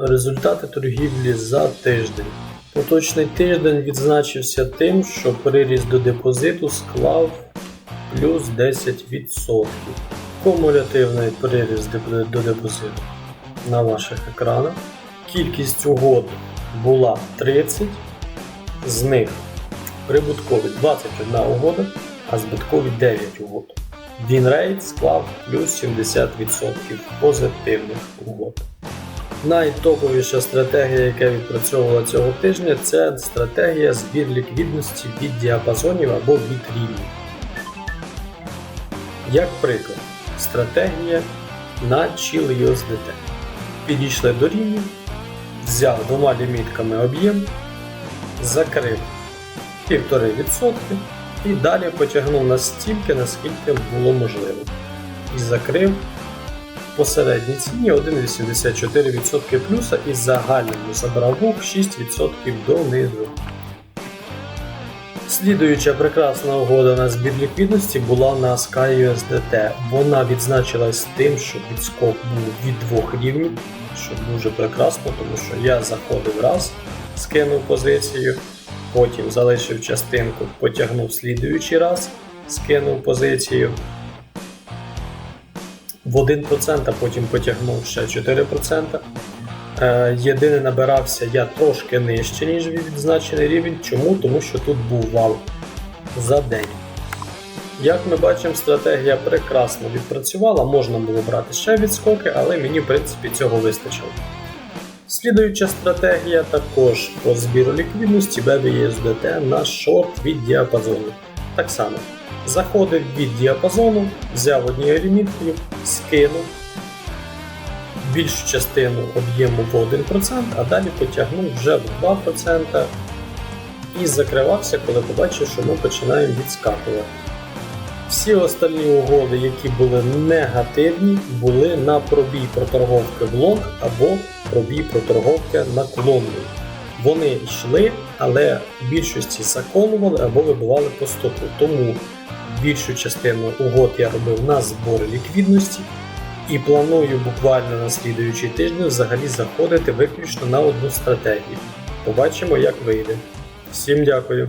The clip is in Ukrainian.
Результати торгівлі за тиждень. Поточний тиждень відзначився тим, що приріст до депозиту склав плюс 10%. Кумулятивний приріст до депозиту на ваших екранах. Кількість угод була 30, з них прибуткові 21 угода, а збиткові 9 угод. Вінрейт склав плюс 70% позитивних угод. Найтоповіша стратегія, яка відпрацьовувала цього тижня, це стратегія збір ліквідності від діапазонів або від рівнів. Як приклад, стратегія на Chill USDT. Підійшли до рівнів, взяв двома лімітками об'єм, закрив 1,5% і далі потягнув настільки, наскільки було можливо. І закрив по середній ціні 1,84% плюса і загальному забрав бук 6% донизу. Слідуюча прекрасна угода на збір ліквідності була на SkyUSDT. Вона відзначилась тим, що відскок був від двох рівнів, що дуже прекрасно, тому що я заходив раз, скинув позицію, потім залишив частинку, потягнув слідуючий раз, скинув позицію в 1%, а потім потягнув ще 4%. Е, Єдине набирався я трошки нижче, ніж відзначений рівень. Чому? Тому що тут був вал за день. Як ми бачимо, стратегія прекрасно відпрацювала, можна було брати ще відскоки, але мені в принципі цього вистачило. Слідуюча стратегія також по збіру ліквідності BBUSDT на шорт від діапазону. Так само заходив від діапазону, взяв однією ліміткою, скинув більшу частину об'єму в 1%, а далі потягнув вже в 2% і закривався, коли побачив, що ми починаємо відскакувати. Всі остальні угоди, які були негативні, були на пробій проторговки в лонг або пробій проторговки на наклонний. Вони йшли, але в більшості заколували або вибивали по стопу. Тому більшу частину угод я робив на збори ліквідності і планую буквально на слідуючий тиждень взагалі заходити виключно на одну стратегію. Побачимо, як вийде. Всім дякую.